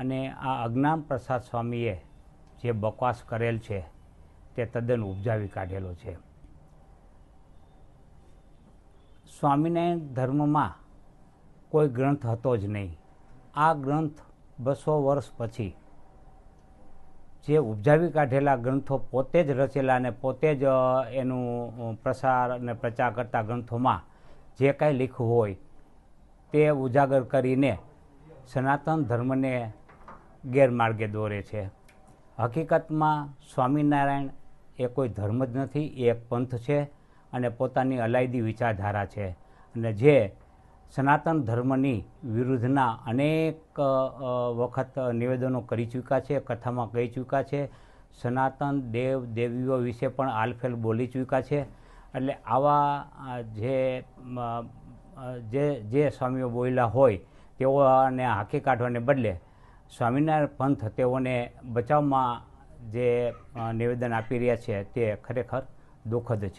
આ અજ્ઞાન પ્રસાદ સ્વામીએ જે બકવાસ કરેલ છે, તે તદ્દન ઉપજાવી કાઢેલો છે. સ્વામિનારાયણ ધર્મમાં કોઈ ગ્રંથ હતો જ નહીં. આ ગ્રંથ બસો વર્ષ પછી જે ઉપજાવી કાઢેલા ગ્રંથો પોતે જ રચેલા અને પોતે જ એનું પ્રસાર અને પ્રચાર કરતા ગ્રંથોમાં જે કાંઈ લીખવું હોય, તે ઉજાગર કરીને સનાતન ધર્મને ગેરમાર્ગે દોરે છે. હકીકતમાં સ્વામિનારાયણ એ કોઈ ધર્મ જ નથી, એ એક પંથ છે અને પોતાની અલાયદી વિચારધારા છે. અને જે સનાતન ધર્મની વિરુદ્ધના અનેક વખત નિવેદનો કરી ચૂક્યા છે, કથામાં કહી ચૂક્યા છે. સનાતન દેવ દેવીઓ વિશે પણ આલફેલ બોલી ચૂક્યા છે. એટલે આવા જે જે જે સ્વામીઓ બોલ્યા હોય તેઓને હાંકી કાઢવાને બદલે સ્વામિનારાયણ પંથ તેઓને બચાવમાં જે નિવેદન આપી રહ્યા છે તે ખરેખર દુઃખદ છે.